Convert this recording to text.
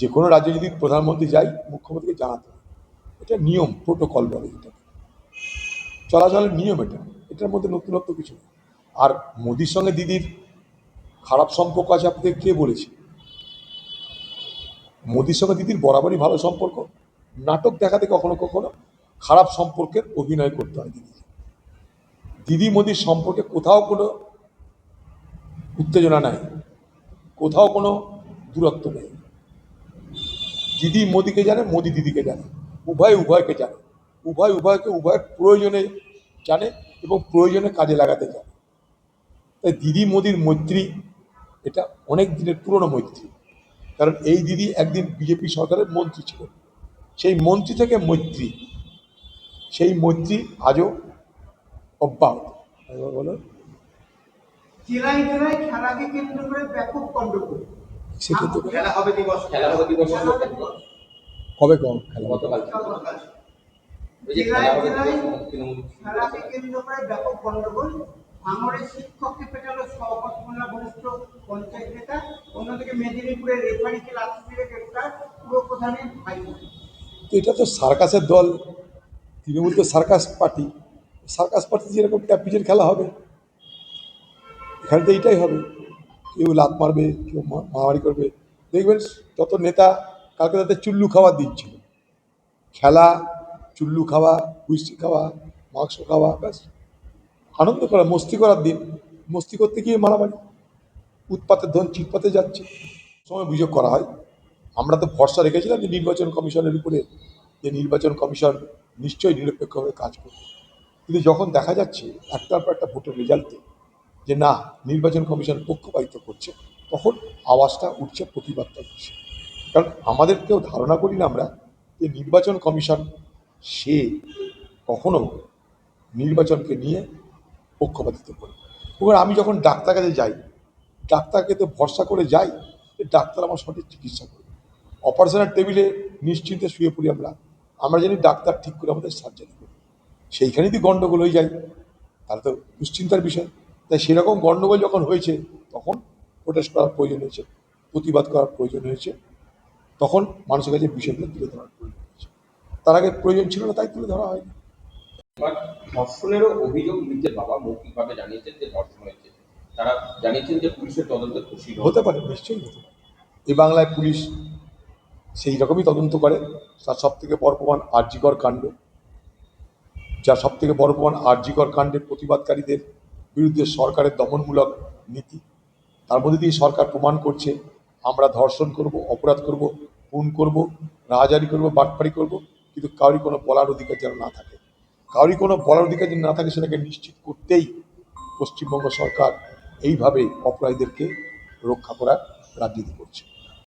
যে কোনো রাজ্যে যদি প্রধানমন্ত্রী যাই, মুখ্যমন্ত্রীকে জানাতে হবে। এটা নিয়ম প্রোটোকল বলে এটা চলাচলের নিয়ম এটা। এটার মধ্যে নতুনত্ব কিছু নেই। আর মোদির সঙ্গে দিদির খারাপ সম্পর্ক আছে আপনাদের কে বলেছে? মোদির সঙ্গে দিদির বরাবরই ভালো সম্পর্ক। নাটক দেখাতে কখনো কখনো খারাপ সম্পর্কের অভিনয় করতে হয় দিদি দিদি মোদির সম্পর্কে কোথাও কোনো উত্তেজনা নাই। কোথাও কোনো দূরত্ব নেই। দিদি মোদিকে জানে, মোদি দিদিকে জানে, উভয় উভয়কে জানে, উভয় উভয়কে উভয়ের প্রয়োজনে জানে এবং প্রয়োজনে কাজে লাগাতে জানে। তাই দিদি মোদির মৈত্রী এটা অনেক দিনের পুরনো মৈত্রী, কারণ এই দিদি একদিন বিজেপি সরকারের মন্ত্রী ছিল সেই মন্ত্রী থেকে মৈত্রী, সেই মৈত্রী আজও অব্যাহত। বলো। জেলায় জেলায় খেলাকে কেন্দ্র করে ব্যাপক গন্ডগোল সেটা তো খেলা হবে দিবস খেলা হবে দিবস। কবে কম খেলা গতকাল গতকাল। ওই যে খেলা হবে জেলায় তৃণমূল। খেলাকে কেন্দ্র করে ব্যাপক গন্ডগোল। ভাঙড়ের শিক্ষককে পেটালো সহকর্মীরা বরিষ্ঠ পঞ্চায়েত নেতা। অন্যদিকে মেদিনীপুরের রেফারিকে লাঠি মেরে গ্রেপ্তার পুর ভাই তো এটা তো সার্কাসের দল। তৃণমূল তো সার্কাস পার্টি। সার্কাস পার্টি যেরকম ট্যাপিজের খেলা হবে এখানে তো এইটাই হবে। কেউ লাত মারবে, কেউ মারামারি করবে। দেখবেন যত নেতা কালকে তাদের চুল্লু খাওয়ার দিন ছিল খেলা, চুল্লু খাওয়া, হুইস্কি খাওয়া, মাংস খাওয়া, ব্যাস। আনন্দ করা, মস্তি করার দিন। মস্তি করতে গিয়ে মারামারি। উৎপাতের ধন চিৎপাতে যাচ্ছে। সময় অভিযোগ করা হয়। আমরা তো ভরসা রেখেছিলাম যে নির্বাচন কমিশনের উপরে, যে নির্বাচন কমিশন নিশ্চয়ই নিরপেক্ষভাবে কাজ করবে। কিন্তু যখন দেখা যাচ্ছে, একটার পর একটা ভোটের রেজাল্টে যে না, নির্বাচন কমিশন পক্ষপাতিত্ব করছে, তখন আওয়াজটা উঠছে, প্রতিবাদটা উঠছে। কারণ আমাদের কেউ ধারণা করি না আমরা যে নির্বাচন কমিশন সে কখনো নির্বাচনকে নিয়ে পক্ষপাতিত্ব করে। এবার আমি যখন ডাক্তার কাছে যাই, ডাক্তারকে তো ভরসা করে যাই যে ডাক্তার আমার সঠিক চিকিৎসা করবে। অপারেশনের টেবিলে নিশ্চিন্তে শুয়ে পড়ি আমরা। আমরা জানি ডাক্তার ঠিক করে আমাদের সার্জারি করবে সেইখানে যদি গণ্ডগোল হয়ে যায়, তাহলে তো দুশ্চিন্তার বিষয়। তাই সেরকম গণ্ডগোল যখন হয়েছে তখন প্রোটেস্ট করার প্রয়োজন হয়েছে প্রতিবাদ করার প্রয়োজন হয়েছে তখন মানুষের কাছে বিষয়গুলো তুলে ধরার প্রয়োজন হয়েছে। তার আগে প্রয়োজন ছিল না তাই তুলে ধরা হয়নি। ধর্ষণেরও অভিযোগ নিজের বাবা মৌখিকভাবে জানিয়েছেন যে ধর্ষণ হয়েছে। তারা জানিয়েছেন যে পুলিশের তদন্তে খুশি হতে পারে নিশ্চয়ই হতে পারে। এই বাংলায় পুলিশ সেই রকমই তদন্ত করে তার সব থেকে বড় প্রমাণ আর্যিকর কাণ্ড। যার সব থেকে বড় প্রমাণ আর্যিকর কাণ্ডের প্রতিবাদকারীদের বিরুদ্ধে সরকারের দমনমূলক নীতি। তার মধ্যে দিয়ে সরকার প্রমাণ করছে, আমরা ধর্ষণ করব, অপরাধ করব, খুন করব, রাহাজারি করব, বাটপাড়ি করব, কিন্তু কারোর কোনো বলার অধিকার যেন না থাকে। কারোর কোনো বলার অধিকার যেন না থাকে সেটাকে নিশ্চিত করতেই পশ্চিমবঙ্গ সরকার এইভাবে অপরাধীদেরকে রক্ষা করার রাজনীতি করছে।